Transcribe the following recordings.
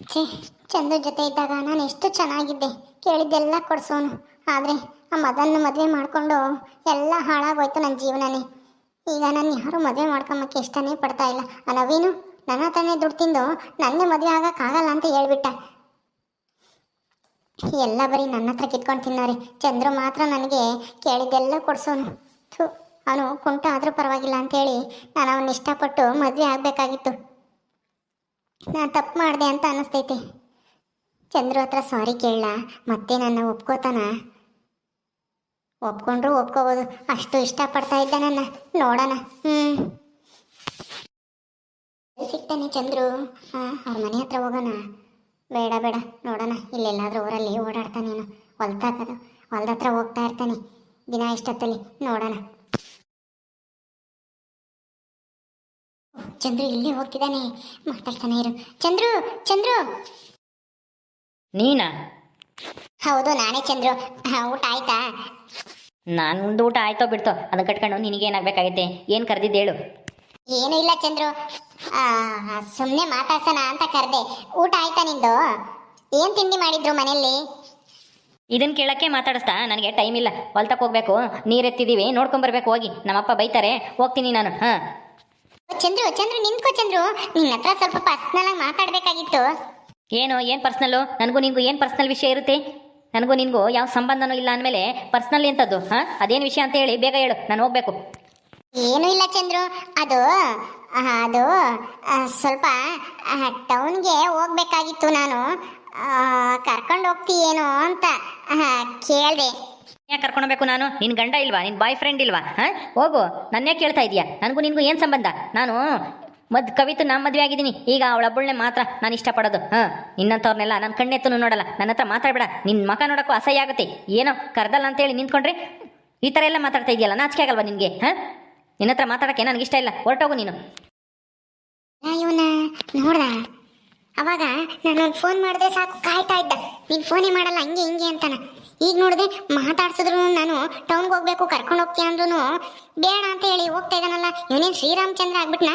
ಛೇ ಚಂದ್ರ ಜೊತೆ ಇದ್ದಾಗ ನಾನು ಎಷ್ಟು ಚೆನ್ನಾಗಿದ್ದೆ. ಕೇಳಿದ್ದೆಲ್ಲ ಕೊಡ್ಸೋನು. ಆದರೆ ಆ ಮದನ್ನ ಮದುವೆ ಮಾಡಿಕೊಂಡು ಎಲ್ಲ ಹಾಳಾಗೋಯ್ತು ನನ್ನ ಜೀವನನೇ. ಈಗ ನಾನು ಯಾರು ಮದುವೆ ಮಾಡ್ಕೊಂಬಕ್ಕೆ ಇಷ್ಟನೇ ಪಡ್ತಾ ಇಲ್ಲ. ಆ ನವೀನು ನನ್ನ ಹತ್ರನೇ ದುಡ್ಡು ತಿಂದು ನನ್ನೇ ಮದುವೆ ಆಗೋಕ್ಕಾಗಲ್ಲ ಅಂತ ಹೇಳ್ಬಿಟ್ಟ. ಎಲ್ಲ ಬರೀ ನನ್ನ ಹತ್ರ ಕಿತ್ಕೊಂಡು ತಿನ್ನೋರಿ. ಚಂದ್ರು ಮಾತ್ರ ನನಗೆ ಕೇಳಿದ್ದೆಲ್ಲ ಕೊಡ್ಸೋನು. ಥೂ, ಅವನು ಕುಂಟ ಆದರೂ ಪರವಾಗಿಲ್ಲ ಅಂತೇಳಿ ನಾನು ಅವನ್ನ ಇಷ್ಟಪಟ್ಟು ಮದುವೆ ಆಗಬೇಕಾಗಿತ್ತು. ನಾನು ತಪ್ಪು ಮಾಡಿದೆ ಅಂತ ಅನಿಸ್ತೈತೆ. ಚಂದ್ರು ಹತ್ರ ಸಾರಿ ಕೇಳಲ್ಲ ಮತ್ತೆ ನನ್ನ ಒಪ್ಕೋತಾನ? ಒಪ್ಕೊಂಡ್ರು ಒಪ್ಕೋಬೋದು. ಅಷ್ಟು ಇಷ್ಟಪಡ್ತಾ ಇದ್ದ ನನ್ನ, ನೋಡೋಣ. ಹ್ಞೂ ಸಿಗ್ತಾನೆ ಚಂದ್ರು? ಹಾಂ ಅವ್ರ ಮನೆ ಹತ್ರ ಹೋಗೋಣ. ಬೇಡ ಬೇಡ, ನೋಡೋಣ. ಇಲ್ಲೆಲ್ಲಾದರೂ ಊರಲ್ಲಿ ಓಡಾಡ್ತಾನೇನು. ಹೊಲ್ದಾಕದು ಹೊಲ್ದ ಹತ್ರ ಹೋಗ್ತಾ ಇರ್ತಾನೆ. ದಿನ ಇಷ್ಟೊತ್ತಲ್ಲಿ ನೋಡೋಣ. ಚಂದ್ರು ಇಲ್ಲಿ ಹೋಗ್ತಿದ್ದಾನೆ? ಮಾತಾಡ್ತಾನೆ ಇರು. ಚಂದ್ರು ಚಂದ್ರು! ನೀನಾ? ಹೌದು ನಾನೇ ಚಂದ್ರು. ಊಟ ಆಯ್ತಾ? ಒಂದು ಊಟ ಆಯ್ತೋ ಬಿಡ್ತೋ ಅದನ್ನ ಕಟ್ಕೊಂಡು ನಿನಗೇನಾಗಬೇಕಾಗೈತೆ ಏನು ಕರೆದಿದ್ದು ಹೇಳು. ಏನು ಇಲ್ಲ ಚಂದ್ರು. ಸುಮ್ಮನೆ ಮಾತಾಡ್ಸೋಣ ಅಂತ ಕರೆದೆ. ಊಟ ಆಯ್ತಾ ನಿಂದು? ಏನು ತಿಂಡಿ ಮಾಡಿದ್ರು ಮನೆಯಲ್ಲಿ? ಇದನ್ನ ಕೇಳಕ್ಕೆ ಮಾತಾಡಿಸ್ತಾ ನನಗೆ ಟೈಮ್ ಇಲ್ಲ. ಹೊಲ್ತಕ್ಕೆ ಹೋಗ್ಬೇಕು. ನೀರು ನೋಡ್ಕೊಂಡ್ಬರ್ಬೇಕು ನೋಡ್ಕೊಂಬರ್ಬೇಕು ಹೋಗಿ. ನಮ್ಮಪ್ಪ ಬೈತಾರೆ ಹೋಗ್ತೀನಿ ನಾನು. ಹಾಂ. ಚಂದ್ರು ಚಂದ್ರು ನಿಂತ್ಕೋ ಚಂದ್ರು? ನಿನ್ನ ಹತ್ರ ಸ್ವಲ್ಪ ಪರ್ಸ್ನಲ್ ಆಗಿ ಮಾತಾಡ್ಬೇಕಾಗಿತ್ತು. ಏನು ಏನು ಪರ್ಸ್ನಲ್ಲು ನನಗೂ ನಿಂಗೂ ಏನು ಪರ್ಸ್ನಲ್ ವಿಷಯ ಇರುತ್ತೆ? ನನಗೂ ನಿನ್ಗೂ ಯಾವ ಸಂಬಂಧನೂ ಇಲ್ಲ ಅಂದಮೇಲೆ ಪರ್ಸ್ನಲ್ ಎಂಥದ್ದು ಹಾಂ? ಅದೇನು ವಿಷಯ ಅಂತ ಹೇಳಿ ಬೇಗ ಹೇಳು ನಾನು ಹೋಗ್ಬೇಕು. ಏನೂ ಇಲ್ಲ ಚಂದ್ರು. ಅದು ಆ, ಅದು ಆ, ಸ್ವಲ್ಪ ಟೌನ್ಗೆ ಹೋಗ್ಬೇಕಾಗಿತ್ತು ನಾನು. ಕರ್ಕೊಂಡು ಹೋಗ್ತೀಯೇನೋ ಅಂತ ಕೇಳಿದೆ. ಯಾಕೆ ಕರ್ಕೊಂಡೋಗ್ಬೇಕು ನಾನು? ನಿನ್ನ ಗಂಡ ಇಲ್ವಾ? ನಿನ್ನ ಬಾಯ್ ಫ್ರೆಂಡ್ ಇಲ್ವಾ? ಹಾಂ? ಹೋಗು. ನನ್ನೇ ಕೇಳ್ತಾ ಇದೀಯಾ? ನನಗೂ ನಿನಗೂ ಏನು ಸಂಬಂಧ? ನಾನು ಮದ್ ಕವಿತು ನಾ ಮದುವೆ ಆಗಿದ್ದೀನಿ. ಈಗ ಅವಳೊಬ್ಬಳನ್ನೇ ಮಾತ್ರ ನಾನು ಇಷ್ಟಪಡೋದು. ಹಾಂ? ನಿನ್ನಂಥವ್ರನ್ನೆಲ್ಲ ನನ್ನ ಕಣ್ಣೆತ್ತೂ ನೋಡಲ್ಲ. ನನ್ನ ಹತ್ರ ಮಾತಾಡಬೇಡ. ನಿನ್ನ ಮಕ ನೋಡೋಕ್ಕೂ ಅಸಹ್ಯ ಆಗುತ್ತೆ. ಏನೋ ಕರ್ದಲ್ಲ ಅಂತೇಳಿ ನಿಂತ್ಕೊಂಡ್ರೆ ಈ ಥರ ಎಲ್ಲ ಮಾತಾಡ್ತಾ ಇದೆಯಲ್ಲ? ನಾಚಿಕೆ ಆಗಲ್ವಾ ನಿನಗೆ? ಹಾಂ? ನಿನ್ನ ಹತ್ರ ಮಾತಾಡೋಕ್ಕೆ ನನಗೆ ಇಷ್ಟ ಇಲ್ಲ. ಹೊರಟೋಗು ನೀನು. ಇವನ ಅವಾಗ ನಾನು ಫೋನ್ ಮಾಡಿದ್ರೆ ಸಾಕು. ಕಾಯ್ತಾ ಇದ್ದ. ನೀನು ಫೋನೇ ಮಾಡಲ್ಲ, ಹಂಗೆ ಹಿಂಗೆ ಅಂತಾನೆ. ಈಗ ನೋಡಿದೆ ಮಾತಾಡ್ಸಿದ್ರು ನಾನು ಟೌನ್ಗೆ ಹೋಗ್ಬೇಕು, ಕರ್ಕೊಂಡು ಹೋಗ್ತೀಯ ಅಂದ್ರೂ ಬೇಡ ಅಂತ ಹೇಳಿ ಹೋಗ್ತಾ ಇದ್ದಾನಲ್ಲ, ಇವನೇನು ಶ್ರೀರಾಮಚಂದ್ರ ಆಗ್ಬಿಟ್ನಾ?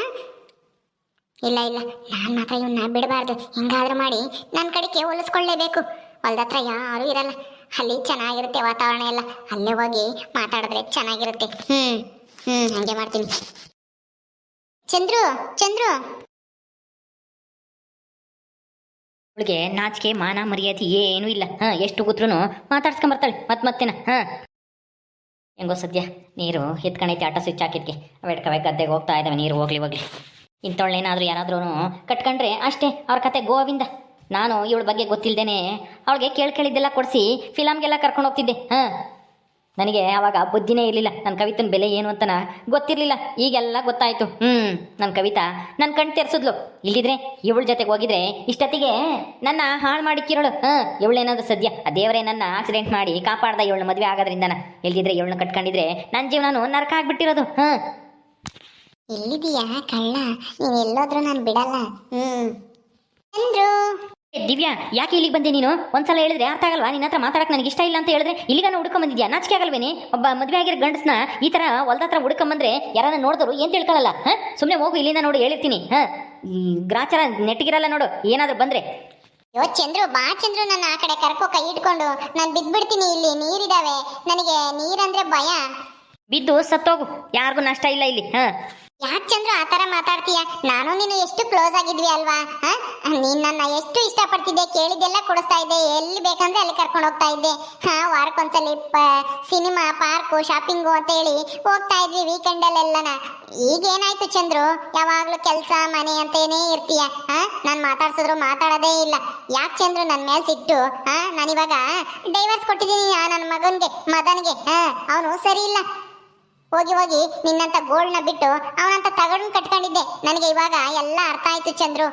ಇಲ್ಲ ಇಲ್ಲ, ನಾನು ಮಾತ್ರ ಇವನ್ನ ಬಿಡಬಾರ್ದು, ಹಿಂಗಾದ್ರೂ ಮಾಡಿ ನನ್ನ ಕಡೆಗೆ ಹೋಲಿಸ್ಕೊಳ್ಳೇಬೇಕು. ಹೊಲ್ದ ಹತ್ರ ಯಾರೂ ಇರಲ್ಲ, ಅಲ್ಲಿ ಚೆನ್ನಾಗಿರುತ್ತೆ ವಾತಾವರಣ ಎಲ್ಲ, ಅಲ್ಲೇ ಹೋಗಿ ಮಾತಾಡಿದ್ರೆ ಚೆನ್ನಾಗಿರುತ್ತೆ. ಹ್ಞೂ ಹ್ಞೂ ಹಂಗೆ ಮಾಡ್ತೀನಿ. ಚಂದ್ರು ಚಂದ್ರು. ಅವಳಿಗೆ ನಾಚಿಕೆ, ಮಾನ, ಮರ್ಯಾದೆ ಏನೂ ಇಲ್ಲ. ಹಾಂ, ಎಷ್ಟು ಕೂತ್ರು ಮಾತಾಡ್ಸ್ಕೊಂಬರ್ತಾಳೆ ಮತ್ತೆ ಮತ್ತೆನ? ಹಾಂ. ಹೆಂಗೋ ಸದ್ಯ ನೀರು ಎತ್ಕೊಂಡೈತಿ ಆಟ ಸ್ವಿಚ್ ಹಾಕಿದ್ಕೆ. ಅವೆಡ್ಕವೆ ಗದ್ದೆಗೆ ಹೋಗ್ತಾ ಇದ್ದಾವೆ ನೀರು ಹೋಗ್ಲಿ ಹೋಗ್ಲಿ. ಇಂಥವಳೇನಾದ್ರೂ ಯಾರಾದ್ರೂ ಕಟ್ಕೊಂಡ್ರೆ ಅಷ್ಟೇ ಅವ್ರ ಕತೆ ಗೋವಿಂದ. ನಾನು ಇವಳ ಬಗ್ಗೆ ಗೊತ್ತಿಲ್ದೇನೆ ಅವಳಿಗೆ ಕೇಳ್ಕೇಳಿದ್ದೆಲ್ಲ ಕೊಡಿಸಿ ಫಿಲಮ್ಗೆಲ್ಲ ಕರ್ಕೊಂಡು ಹೋಗ್ತಿದ್ದೆ. ಹಾಂ. ನನಗೆ ಆವಾಗ ಬುದ್ಧಿನೇ ಇರಲಿಲ್ಲ. ನನ್ನ ಕವಿತನ ಬೆಲೆ ಏನು ಅಂತನ ಗೊತ್ತಿರಲಿಲ್ಲ. ಈಗೆಲ್ಲ ಗೊತ್ತಾಯಿತು. ಹ್ಞೂ ನನ್ನ ಕವಿತಾ ನನ್ನ ಕಣ್ ತೆರೆಸಿದ್ಲು. ಇಲ್ಲಿದ್ರೆ ಇವಳ ಜೊತೆಗೆ ಹೋಗಿದ್ರೆ ಇಷ್ಟೊತ್ತಿಗೆ ನನ್ನ ಹಾಳು ಮಾಡಿಕ್ಕಿರೋಳು ಹಾಂ, ಇವಳೇನಾದ್ರು ಸದ್ಯ ಆ ದೇವರೇ ನನ್ನ ಆಕ್ಸಿಡೆಂಟ್ ಮಾಡಿ ಕಾಪಾಡ್ದ ಇವಳನ್ನ ಮದುವೆ ಆಗೋದ್ರಿಂದನ. ಎಲ್ಲಿದ್ರೆ ಇವಳನ್ನ ಕಟ್ಕೊಂಡಿದ್ರೆ ನನ್ನ ಜೀವನನು ನರಕ ಆಗ್ಬಿಟ್ಟಿರೋದು. ಹಾಂ. ಎಲ್ಲಿದೀಯಾ ಕಳ್ಳ? ನೀನು ಎಲ್ಲೋದ್ರೂ ನಾನು ಬಿಡಲ್ಲ. ಹ್ಞೂ ಚಂದ್ರು ದಿವ್ಯಾ ಯಾಕೆ ಇಲ್ಲಿಗೆ ಬಂದೆ ನೀನು? ಒಂದ್ಸಲ ಹೇಳಿದ್ರೆ ಅರ್ಥ ಆಗಲ್ವಾ? ನಿನ್ನ ಹತ್ರ ಮಾತಾಡಕ್ಕೆ ನನಗೆ ಇಷ್ಟ ಇಲ್ಲ ಅಂತ ಹೇಳಿದ್ರೆ ಇಲ್ಲಿಗಾನ ಹುಡ್ಕೊಂಡ್ ಬಂದಿದ್ಯಾ? ನಾಚಿಕೆ ಆಗಲ್ವೇನೆ? ಒಬ್ಬ ಮದುವೆ ಆಗಿರೋ ಗಂಡಸ್ನ ಈ ತರ ಹೊಲ್ದ ಹತ್ರ ಹುಡ್ಕೊಂಬಂದ್ರೆ ಯಾರನ್ನ ನೋಡಿದ್ರು ಏನ್ ತಿಳ್ಕೊಳ್ಳಲ್ಲ ಹ? ಸುಮ್ಮನೆ ಹೋಗು ಇಲ್ಲಿಂದ ನೋಡಿ ಹೇಳಿರ್ತೀನಿ ಹ? ಗ್ರಾಚಾರ ನೆಟ್ಟಿಗಿರಲ್ಲ ನೋಡು ಏನಾದ್ರು ಬಂದ್ರೆ. ಯೋ ಚಂದ್ರು ಬಾ ಚಂದ್ರು ನನ್ನ ಆ ಕಡೆ ಕರ್ಕೋ ಕೈ ಇಟ್ಕೊಂಡು ನಾನು ಬಿದ್ಬಿಡ್ತೀನಿ ಇಲ್ಲಿ ನೀರಿದಾವೆ. ನನಗೆ ನೀರಂದ್ರೆ ಭಯ. ಬಿದ್ದು ಸತ್ತೋಗು. ಯಾರಿಗೂ ನಷ್ಟ ಇಲ್ಲ ಇಲ್ಲಿ ಹಾ? ಯಾಕೆ ಚಂದ್ರು ಆ ತರ ಮಾತಾಡ್ತೀಯ? ನಾನು ನೀನು ಎಷ್ಟು ಕ್ಲೋಸ್ ಆಗಿದ್ವಿ ಅಲ್ವಾ ನೀನ್ ನನ್ನ ಎಷ್ಟು ಇಷ್ಟಪಡ್ತಿದ್ದೆ ಕೇಳಿದ್ದೆಲ್ಲ ಕೊಡಿಸ್ತಾ ಇದ್ದೆ. ಎಲ್ಲಿ ಬೇಕಂದ್ರೆ ಅಲ್ಲಿ ಕರ್ಕೊಂಡು ಹೋಗ್ತಾ ಇದ್ದೆ. ಹಾ, ವಾರಕ್ಕೊಂದ್ಸಲಿ ಸಿನಿಮಾ ಪಾರ್ಕು ಶಾಪಿಂಗು ಅಂತ ಹೇಳಿ ಹೋಗ್ತಾ ಇದ್ವಿ ವೀಕೆಂಡಲ್ಲೆಲ್ಲನ ಈಗ ಏನಾಯ್ತು ಚಂದ್ರು? ಯಾವಾಗ್ಲೂ ಕೆಲಸ, ಮನೆ ಅಂತೇನೇ ಇರ್ತೀಯ, ಹಾ? ನಾನು ಮಾತಾಡ್ಸಿದ್ರು ಮಾತಾಡೋದೇ ಇಲ್ಲ. ಯಾಕೆ ಚಂದ್ರು ನನ್ನ ಮೇಲೆ ಸಿಟ್ಟು, ಹಾ? ನಾನಿವಾಗ ಡೈವರ್ಸ್ ಕೊಟ್ಟಿದ್ದೀನಿ ನನ್ನ ಮಗನಿಗೆ, ಮದನ್ಗೆ, ಹಾ? ಅವನು ಸರಿ ಇಲ್ಲ. ಹೋಗಿ ಹೋಗಿ ನಿನ್ನಂತ ಗೋಲ್ಡ್ನ ಬಿಟ್ಟು ಅವನಂತ ತಗೊಂಡು ಕಟ್ಕೊಂಡಿದ್ದೆ. ನನಗೆ ಇವಾಗ ಎಲ್ಲ ಅರ್ಥ ಆಯ್ತು ಚಂದ್ರು.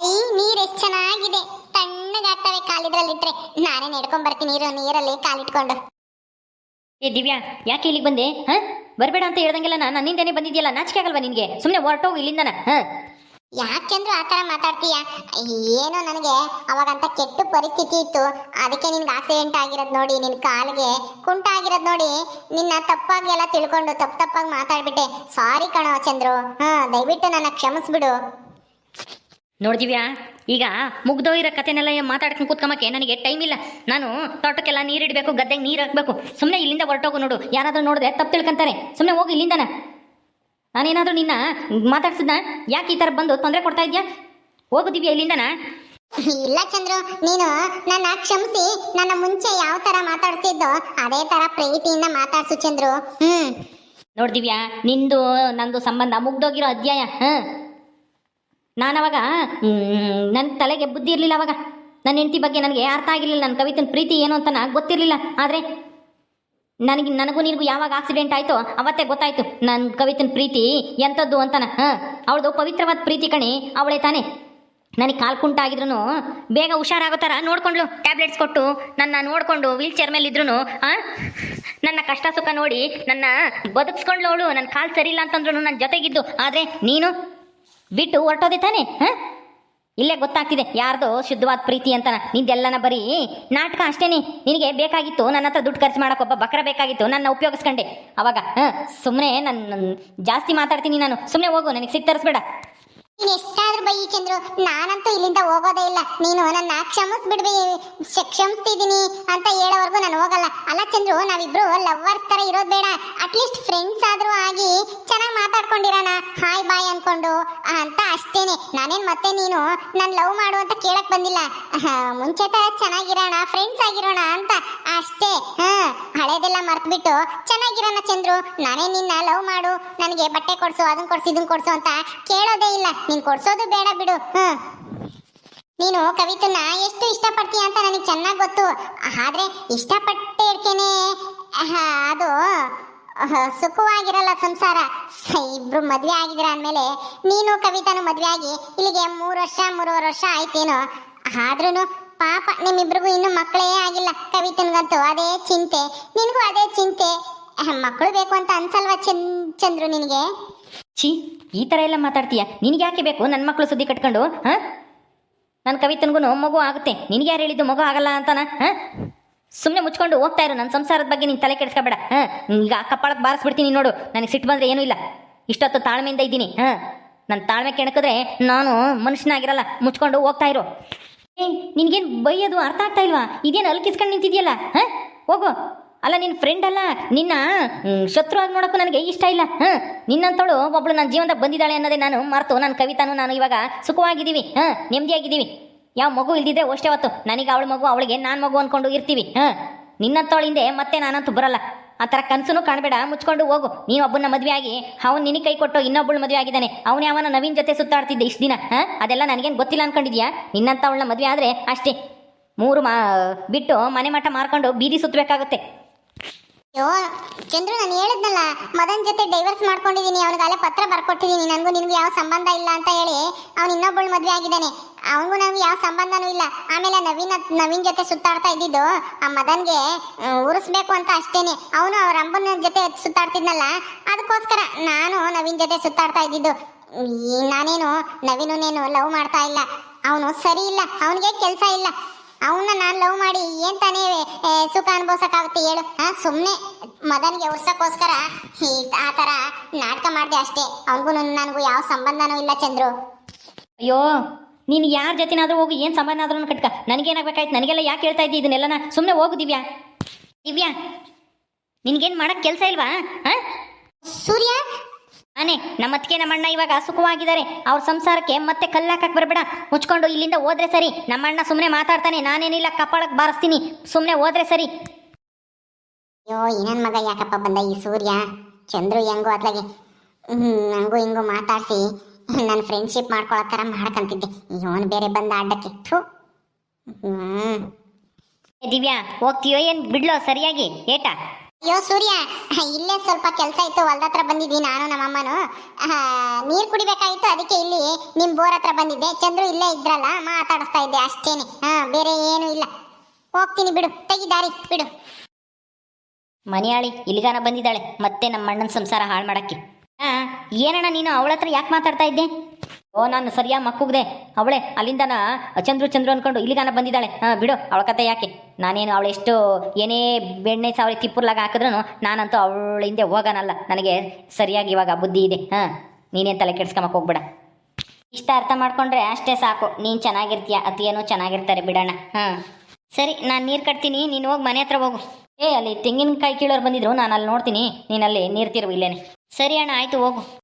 ಈ ನೀರ್ ಎಷ್ಟು ಚೆನ್ನಾಗಿದೆ. ತಣ್ಣಗಾಗ್ತವೆ ಕಾಲಿದ್ರಲ್ಲಿಟ್ರೆ. ನಾನೇ ನಡ್ಕೊಂಡ್ ಬರ್ತೀನಿ ನೀರು ನೀರಲ್ಲಿ ಕಾಲಿಟ್ಕೊಂಡು. ಏ, ದಿವ್ಯಾ, ಯಾಕೆ ಇಲ್ಲಿಗೆ ಬಂದೆ, ಹಾ? ಬರಬೇಡ ಅಂತ ಹೇಳ್ದಂಗೆಲ್ಲ ನಾನು ನನ್ನಿಂದನೇ ಬಂದಿದ್ಯಲ್ಲ, ನಾಚಿಕೆ ಆಗಲ್ವಾ ನಿನಗೆ? ಸುಮ್ಮನೆ ಹೊರಟೋಗು ಇಲ್ಲಿಂದನ, ಹಾ? ಯಾಕೆ ಚಂದ್ರು ಆ ಥರ ಮಾತಾಡ್ತೀಯ? ಏನೋ ನನಗೆ ಅವಾಗಂತ ಕೆಟ್ಟ ಪರಿಸ್ಥಿತಿ ಇತ್ತು. ಅದಕ್ಕೆ ನಿನ್ಗೆ ಆಕ್ಸಿಡೆಂಟ್ ಆಗಿರೋದು ನೋಡಿ ನಿನ್ನ ಕಾಲಿಗೆ ಕುಂಟ ಆಗಿರೋದು ನೋಡಿ, ನಿನ್ನ ತಪ್ಪಾಗಿ ಎಲ್ಲ ತಿಳ್ಕೊಂಡು ತಪ್ಪು ತಪ್ಪಾಗಿ ಮಾತಾಡ್ಬಿಟ್ಟೆ. ಸಾರಿ ಕಣೋ ಚಂದ್ರು. ಹಾ, ದಯವಿಟ್ಟು ನನ್ನ ಕ್ಷಮಿಸ್ಬಿಡು. ಬಿಡು ದಿವ್ಯಾ ಈಗ ಮುಗ್ದೋ ಇರೋ ಕಥೆನೆಲ್ಲ ಮಾತಾಡ್ಕೊಂಡು ಕೂತ್ಕೊಂಬಕ್ಕೆ ನನಗೆ ಟೈಮ್ ಇಲ್ಲ. ನಾನು ತೋಟಕ್ಕೆಲ್ಲ ನೀರಿಡಬೇಕು ಗದ್ದೆಗೆ ನೀರು ಹಾಕಬೇಕು. ಸುಮ್ಮನೆ ಇಲ್ಲಿಂದ ಹೊರಟೋಗು ನೋಡು. ಯಾರಾದರೂ ನೋಡಿದ್ರೆ ತಪ್ಪು ತಿಳ್ಕೊಂತಾರೆ. ಸುಮ್ಮನೆ ಹೋಗು ಇಲ್ಲಿಂದನ. ನಾನೇನಾದರೂ ನಿನ್ನ ಮಾತಾಡ್ಸಿದ್ನ? ಯಾಕೆ ಈ ಥರ ಬಂದು ತೊಂದರೆ ಕೊಡ್ತಾ ಇದೆಯಾ? ಹೋಗುದಿವ್ಯಾ ಇಲ್ಲಿಂದನ. ಇಲ್ಲ ಚಂದ್ರು ನೀನು ನನ್ನ ಕ್ಷಮಿಸಿ ನನ್ನ ಮುಂಚೆ ಯಾವ ತರ ಮಾತಾಡ್ತಿದ್ದೋ ಅದೇ ತರ ಪ್ರೀತಿಯಿಂದ ಮಾತಾಡ್ಸು ಚಂದ್ರು. ಹ್ಮ್. ನೋಡ್ದಿವ್ಯಾ ನಿಂದು ನಂದು ಸಂಬಂಧ ಮುಗ್ದೋಗಿರೋ ಅಧ್ಯಾಯ ಹ? ನಾನವಾಗ ನನ್ನ ತಲೆಗೆ ಬುದ್ಧಿ ಇರಲಿಲ್ಲ ಅವಾಗ. ನನ್ನ ಹೆಂಡತಿ ಬಗ್ಗೆ ನನಗೆ ಅರ್ಥ ಆಗಿರಲಿಲ್ಲ ನನ್ನ ಕವಿತನ ಪ್ರೀತಿ ಏನು ಅಂತ ಗೊತ್ತಿರಲಿಲ್ಲ. ಆದರೆ ನನಗೆ, ನನಗೂ ನಿನಗೂ ಯಾವಾಗ ಆಕ್ಸಿಡೆಂಟ್ ಆಯಿತೋ ಅವತ್ತೇ ಗೊತ್ತಾಯ್ತು. ನನ್ನ ಕವಿತನ ಪ್ರೀತಿ ಎಂಥದ್ದು ಅಂತನ. ಹಾಂ, ಅವಳದು ಪವಿತ್ರವಾದ ಪ್ರೀತಿ ಕಣಿ, ಅವಳೇ ತಾನೆ. ನನಗೆ ಕಾಲು ಕುಂಟ ಆಗಿದ್ರು ಬೇಗ ಹುಷಾರಾಗೋ ಥರ ನೋಡ್ಕೊಂಡ್ಲು ಟ್ಯಾಬ್ಲೆಟ್ಸ್ ಕೊಟ್ಟು ನನ್ನ ನೋಡಿಕೊಂಡು ವೀಲ್ ಚೇರ್ ಮೇಲೆ ಇದ್ರು ನನ್ನ ಕಷ್ಟ ಸುಖ ನೋಡಿ ನನ್ನ ಬದುಕ್ಸ್ಕೊಂಡ್ಲು ಅವಳು ನನ್ನ ಕಾಲು ಇಲ್ಲ ಅಂತಂದ್ರು ನನ್ನ ಜೊತೆಗಿದ್ದು. ಆದರೆ ನೀನು ಬಿಟ್ಟು ಹೊರಟೋದೆ ತಾನೇ, ಹಾಂ? ಇಲ್ಲೇ ಗೊತ್ತಾಗ್ತಿದೆ, ಯಾರ್ದು ಶುದ್ಧವಾದ ಪ್ರೀತಿ ಅಂತನ. ನಿಂದೆಲ್ಲನ ಬರೀ ನಾಟಕ ಅಷ್ಟೇನೆ. ನಿನಗೆ ಬೇಕಾಗಿತ್ತು, ನನ್ನ ಹತ್ರ ದುಡ್ಡು ಖರ್ಚು ಮಾಡೋಕ್ಕೊಬ್ಬ ಬಕ್ರ ಬೇಕಾಗಿತ್ತು, ನನ್ನ ಉಪಯೋಗಿಸ್ಕೊಂಡೆ. ಅವಾಗ, ಹಾಂ ಸುಮ್ಮನೆ ನನ್ನ ಜಾಸ್ತಿ ಮಾತಾಡ್ತೀನಿ ನಾನು. ಸುಮ್ಮನೆ ಹೋಗು, ನನಗೆ ಸಿಟ್ಟು ತರಿಸ್ಬೇಡ. ಎಷ್ಟಾದ್ರೂ ಬೈ ಚಂದ್ರು, ನಾನಂತೂ ಇಲ್ಲಿಂದ ಹೋಗೋದೇ ಇಲ್ಲ. ನೀನು ನನ್ನ ಕ್ಷಮಿಸ್ಬಿಡ್ಬಿ, ಕ್ಷಮಿಸ್ತಿದ್ದೀನಿ ಅಂತ ಹೇಳೋವರೆಗೂ ನಾನು ಹೋಗಲ್ಲ. ಅಲ್ಲ ಚಂದ್ರು, ನಾವಿಬ್ರು ಲವ್ವರ್ಸ್ ತರ ಇರೋದು ಬೇಡ. ಅಟ್ಲೀಸ್ಟ್ ಫ್ರೆಂಡ್ಸ್ ಆದ್ರೂ ಆಗಿ ಚೆನ್ನಾಗಿ ಮಾತಾಡ್ಕೊಂಡಿರೋಣ. ಹಾಯ್ ಬಾಯ್ ಅನ್ಕೊಂಡು ಅಂತ ಅಷ್ಟೇನೆ. ನಾನೇನ್ ಮತ್ತೆ ನೀನು ನನ್ನ ಲವ್ ಮಾಡು ಅಂತ ಕೇಳಕ್ ಬಂದಿಲ್ಲ. ಮುಂಚೆ ತರ ಚೆನ್ನಾಗಿರೋಣ ಫ್ರೆಂಡ್ಸ್ ಆಗಿರೋಣ ಅಂತ ಅಷ್ಟೇ. ಹಾ, ಹಳೇದೆಲ್ಲ ಮರ್ತ್ಬಿಟ್ಟು ಚೆನ್ನಾಗಿರೋಣ ಚಂದ್ರು. ನಾನೇ ನಿನ್ನ ಲವ್ ಮಾಡು. ನನಗೆ ಬಟ್ಟೆ ಕೊಡ್ಸು ಅದನ್ನ ಕೊಡ್ಸು ಇದನ್ನ ಕೊಡ್ಸು ಅಂತ ಕೇಳೋದೇ ಇಲ್ಲ. ನೀನ್ ಕೊಡ್ಸೋದು ಬೇಡ ಬಿಡು. ನೀನು ಕವಿತನ್ನ ಎಷ್ಟು ಇಷ್ಟಪಡ್ತೀಯ ಅಂತ ನನಗೆ ಚೆನ್ನಾಗಿ ಗೊತ್ತು. ಆದ್ರೆ ಇಷ್ಟಪಟ್ಟೆ ಇರ್ಕೇನೆ ಆಹಾ, ಅದು ಸುಖವಾಗಿರಲ್ಲ ಸಂಸಾರ. ಇಬ್ರು ಮದ್ವೆ ಆಗಿದ್ರ ಅಂದ್ಮೇಲೆ ನೀನು ಕವಿತಾನು ಮದ್ವೆ ಆಗಿ ಇಲ್ಲಿಗೆ ಮೂರು ವರ್ಷ ಮೂರುವರೆ ವರ್ಷ ಆಯ್ತೇನೋ. ಆದ್ರೂನು ಪಾಪ ನಿಮ್ಮಿಬ್ರಿಗೂ ಇನ್ನು ಮಕ್ಕಳೇ ಆಗಿಲ್ಲ ಕವಿತನ್ಗಂತೂ. ಅದೇ ಚಿಂತೆ. ನಿನಗೂ ಅದೇ ಚಿಂತೆ. ಮಕ್ಕಳು ಬೇಕು ಅಂತ ಅನ್ಸಲ್ವಾ ಚಂದ್ ಚಂದ್ರು ನಿನಗೆ? ಛೀ, ಈ ಥರ ಎಲ್ಲ ಮಾತಾಡ್ತೀಯ? ನಿನಗೆ ಯಾಕೆ ಬೇಕು? ನನ್ನ ಮಕ್ಕಳು ಸುದ್ದಿ ಕಟ್ಕೊಂಡು, ಹಾಂ? ನನ್ನ ಕವಿತನಿಗೂ ಮಗು ಆಗುತ್ತೆ. ನಿನಗೆ ಯಾರು ಹೇಳಿದ್ದು ಮಗು ಆಗಲ್ಲ ಅಂತಾನ, ಹಾಂ? ಸುಮ್ಮನೆ ಮುಚ್ಕೊಂಡು ಹೋಗ್ತಾ ಇರು. ನನ್ನ ಸಂಸಾರದ ಬಗ್ಗೆ ನೀನು ತಲೆ ಕೆಡಿಸ್ಕೋಬೇಡ, ಹಾಂ? ಈಗ ಕಪ್ಪಾಳಕ್ಕೆ ಬಾರಿಸ್ಬಿಡ್ತೀನಿ ನೋಡು. ನನಗೆ ಸಿಟ್ಟು ಬಂದರೆ ಏನೂ ಇಲ್ಲ. ಇಷ್ಟೊತ್ತು ತಾಳ್ಮೆಯಿಂದ ಇದ್ದೀನಿ, ಹಾಂ? ನನ್ನ ತಾಳ್ಮೆ ಕೆಣಕಿದ್ರೆ ನಾನು ಮನುಷ್ಯನಾಗಿರಲ್ಲ. ಮುಚ್ಕೊಂಡು ಹೋಗ್ತಾ ಇರು. ನಿನಗೇನು ಬೈಯೋದು ಅರ್ಥ ಆಗ್ತಾ ಇಲ್ವಾ? ಇದೇನು ಅಲ್ಕಿಸ್ಕೊಂಡು ನಿಂತಿದೆಯಲ್ಲ, ಹಾಂ? ಹೋಗು. ಅಲ್ಲ ನಿನ್ನ ಫ್ರೆಂಡ್ ಅಲ್ಲ, ನಿನ್ನ ಶತ್ರು ಆಗಿ ನೋಡೋಕ್ಕೂ ನನಗೆ ಇಷ್ಟ ಇಲ್ಲ. ಹಾಂ ನಿನ್ನಂತವಳು ಒಬ್ಬಳು ನನ್ನ ಜೀವನದಾಗ ಬಂದಿದ್ದಾಳೆ ಅನ್ನೋದೇ ನಾನು ಮರೆತು ನನ್ನ ಕವಿತಾನು ನಾನು ಇವಾಗ ಸುಖವಾಗಿದ್ದೀವಿ. ಹಾಂ ನೆಮ್ಮದಿಯಾಗಿದ್ದೀವಿ. ಯಾವ ಮಗು ಇಲ್ದಿದ್ರೆ ಅಷ್ಟೇ ನನಗೆ ಅವಳ ಮಗು, ಅವಳಿಗೆ ನಾನು ಮಗು ಅಂದ್ಕೊಂಡು ಇರ್ತೀವಿ. ಹಾಂ ನಿನ್ನಂತವಳ ಹಿಂದೆ ಮತ್ತೆ ನಾನಂತೂ ಬರಲ್ಲ. ಆ ಥರ ಕನಸೂ ಕಾಣಬೇಡ, ಮುಚ್ಕೊಂಡು ಹೋಗು. ನೀನು ಒಬ್ಬನ ಮದುವೆ ಆಗಿ ಅವನು ನಿನಗೆ ಕೈ ಕೊಟ್ಟು ಇನ್ನೊಬ್ಬಳು ಮದುವೆ ಆಗಿದ್ದಾನೆ ಅವನೇ ಅವನ ನವೀನ್ ಜೊತೆ ಸುತ್ತಾಡ್ತಿದ್ದೆ ಇಷ್ಟು ದಿನ. ಹಾಂ ಅದೆಲ್ಲ ನನಗೇನು ಗೊತ್ತಿಲ್ಲ ಅನ್ಕೊಂಡಿದ್ಯಾ? ನಿನ್ನಂತವಳನ್ನ ಮದುವೆ ಆದರೆ ಅಷ್ಟೇ. ಮೂರು ಮಾ, ಬಿಟ್ಟು ಮನೆ ಮಠ ಮಾರ್ಕೊಂಡು ಬೀದಿ ಸುತ್ತಬೇಕಾಗುತ್ತೆ ಅಯ್ಯೋ ಚಂದ್ರು, ನಾನು ಹೇಳಿದ್ನಲ್ಲ, ಮದನ್ ಜೊತೆ ಡೈವರ್ಸ್ ಮಾಡ್ಕೊಂಡಿದ್ದೀನಿ ಅಲ್ಲೇ ಪತ್ರ ಬರ್ಕೊಟ್ಟಿದ್ದೀನಿ ನನಗೂ ನಿನಗೂ ಯಾವ ಸಂಬಂಧ ಇಲ್ಲ ಅಂತ ಹೇಳಿ ಅವನು ಇನ್ನೊಬ್ಬಳು ಮದುವೆ ಆಗಿದ್ದಾನೆ. ಅವನಿಗೂ ನನಗೂ ಯಾವ ಸಂಬಂಧನೂ ಇಲ್ಲ. ಆಮೇಲೆ ನವೀನ, ನವೀನ್ ಜೊತೆ ಸುತ್ತಾಡ್ತಾ ಇದ್ದಿದ್ದು, ಆ ಮದನ್ಗೆ ಉರಿಸ್ಬೇಕು ಅಂತ ಅಷ್ಟೇನೆ. ಅವನು ಅವ್ರ ಅಮ್ಮನ ಜೊತೆ ಸುತ್ತಾಡ್ತಿದ್ನಲ್ಲ ಅದಕ್ಕೋಸ್ಕರ ನಾನು ನವೀನ್ ಜೊತೆ ಸುತ್ತಾಡ್ತಾ ಇದ್ದಿದ್ದು. ನಾನೇನು ನವೀನುನೇನು ಲವ್ ಮಾಡ್ತಾ ಇಲ್ಲ. ಅವನು ಸರಿ ಇಲ್ಲ, ಅವನಿಗೆ ಕೆಲಸ ಇಲ್ಲ. ಅವನ್ನ ನಾನು ಲವ್ ಮಾಡಿ ಏನ್ ತಾನೇ ಸುಖ ಅನುಭವಿಸಕ್ಕಾಗುತ್ತೆ ಹೇಳು. ಹಾ ಸುಮ್ಮನೆ ಮದನ್ಗೆ ಉರ್ಸಕ್ಕೋಸ್ಕರ ಆ ಥರ ನಾಟಕ ಮಾಡಿದೆ ಅಷ್ಟೇ. ಅವನಿಗೂ ನನಗೂ ಯಾವ ಸಂಬಂಧನೂ ಇಲ್ಲ ಚಂದ್ರು. ಅಯ್ಯೋ ನೀನು ಯಾರ ಜೊತೆನಾದ್ರೂ ಹೋಗಿ ಏನು ಸಂಬಂಧ ಆದ್ರೂ ಕಟ್ಕ. ನನಗೇನಾಗಬೇಕಾಯ್ತು? ನನಗೆಲ್ಲ ಯಾಕೆ ಹೇಳ್ತಾ ಇದ್ದಿ ಇದನ್ನೆಲ್ಲನ ಸುಮ್ಮನೆ ಹೋಗು ದಿವ್ಯಾ. ದಿವ್ಯಾ ನಿನ್ಗೇನು ಮಾಡಕ್ಕೆ ಕೆಲಸ ಇಲ್ವಾ? ಹಾಂ? ಸೂರ್ಯ ನಾನೇ ನಮ್ಮ ಅತ್ತಿಗೆ ನಮ್ಮಣ್ಣ ಇವಾಗ ಸುಖವಾಗಿದ್ದಾರೆ. ಅವ್ರ ಸಂಸಾರಕ್ಕೆ ಮತ್ತೆ ಕಲ್ಲಾಕಕ್ಕೆ ಬರಬೇಡ. ಮುಚ್ಕೊಂಡು ಇಲ್ಲಿಂದ ಹೋದ್ರೆ ಸರಿ. ನಮ್ಮಣ್ಣ ಸುಮ್ಮನೆ ಮಾತಾಡ್ತಾನೆ ನಾನೇನಿಲ್ಲ ಕಪಾಳಕ್ಕೆ ಬಾರಿಸ್ತೀನಿ. ಸುಮ್ಮನೆ ಹೋದ್ರೆ ಸರಿ. ಅಯ್ಯೋ ಇನ್ನೊಂದು ಮಗ ಯಾಕಪ್ಪ ಬಂದ ಈ ಸೂರ್ಯ? ಚಂದ್ರು ಹೆಂಗೋ ಅತ್ಲಾಗೆ ಹ್ಮ್ ಹಂಗೂ ಹಿಂಗೂ ಮಾತಾಡ್ಸಿ. ನಾನು ಫ್ರೆಂಡ್ಶಿಪ್ ಮಾಡ್ಕೊಳ್ಳೋ ಥರ ಮಾಡ್ಕಂತಿದ್ದೆ. ಇವನು ಬೇರೆ ಬಂದ ಅಡ್ಡಕ್ಕೆ. ಥೂ. ದಿವ್ಯಾ ಹೋಗ್ತೀಯೋ ಏನು ಬಿಡ್ಲೋ ಸರಿಯಾಗಿ? ಏಟಾ? ಅಯ್ಯೋ ಸೂರ್ಯ, ಇಲ್ಲೇ ಸ್ವಲ್ಪ ಕೆಲಸ ಇತ್ತು, ಹೊಲ್ದ ಹತ್ರ ಬಂದಿದ್ವಿ ನಾನು ನಮ್ಮಮ್ಮನು. ನೀರು ಕುಡಿಬೇಕಾಗಿತ್ತು ಅದಕ್ಕೆ ಇಲ್ಲಿ ನಿಮ್ ಬೋರ್ ಹತ್ರ ಬಂದಿದ್ದೆ. ಚಂದ್ರು ಇಲ್ಲೇ ಇದ್ರಲ್ಲ, ಮಾತಾಡಿಸ್ತಾ ಇದ್ದೆ ಅಷ್ಟೇನೆ. ಹಾ, ಬೇರೆ ಏನು ಇಲ್ಲ. ಹೋಗ್ತೀನಿ ಬಿಡು, ತೆಗಿ ದಾರಿ, ಬಿಡು. ಮನೆಯಾಳಿ, ಇಲ್ಲಿಗಾನ ಬಂದಿದ್ದಾಳೆ. ಮತ್ತೆ ನಮ್ಮ ಅಣ್ಣನ ಸಂಸಾರ ಹಾಳು ಮಾಡಕ್ಕೆ. ಹಾ ಏನಣ್ಣ ನೀನು ಅವಳ ಹತ್ರ ಯಾಕೆ ಮಾತಾಡ್ತಾ ಇದ್ದೆ? ಓ, ನಾನು ಸರಿಯಾಗಿ ಮಕ್ಕುಗ್ದೆ ಅವಳೆ ಅಲ್ಲಿಂದನ ಚಂದ್ರು ಚಂದ್ರು ಅನ್ಕೊಂಡು ಇಲ್ಲಿಗಾನ ಬಂದಿದ್ದಾಳೆ. ಹಾಂ, ಬಿಡು, ಅವಳ ಕತೆ ಯಾಕೆ? ನಾನೇನು ಅವಳು ಎಷ್ಟು ಏನೇ ಬೆಣ್ಣೆ ಸಾವಿರ ತಿಪ್ಪುರ್ಲಾಗ ಹಾಕಿದ್ರು ನಾನಂತೂ ಅವಳ ಹಿಂದೆ ಹೋಗೋನಲ್ಲ. ನನಗೆ ಸರಿಯಾಗಿ ಇವಾಗ ಬುದ್ಧಿ ಇದೆ. ಹಾಂ, ನೀನೇನು ತಲೆ ಕೆಡ್ಸ್ಕೊಂಬಕ್ಕೆ ಹೋಗ್ಬೇಡ. ಇಷ್ಟ ಅರ್ಥ ಮಾಡ್ಕೊಂಡ್ರೆ ಅಷ್ಟೇ ಸಾಕು. ನೀನು ಚೆನ್ನಾಗಿರ್ತೀಯ, ಅತಿಯೇನೋ ಚೆನ್ನಾಗಿರ್ತಾರೆ ಬಿಡೋಣ. ಹಾಂ. ಸರಿ, ನಾನು ನೀರು ಕಟ್ತೀನಿ. ನೀನು ಹೋಗಿ ಮನೆ ಹತ್ರ ಹೋಗು. ಏ, ಅಲ್ಲಿ ತೆಂಗಿನಕಾಯಿ ಕೀಳೋರು ಬಂದಿದ್ರು. ನಾನು ಅಲ್ಲಿ ನೋಡ್ತೀನಿ. ನೀನಲ್ಲಿ ನೀರು ತಿರು ಇಲ್ಲೇನೆ. ಸರಿ ಅಣ್ಣ, ಆಯಿತು, ಹೋಗು.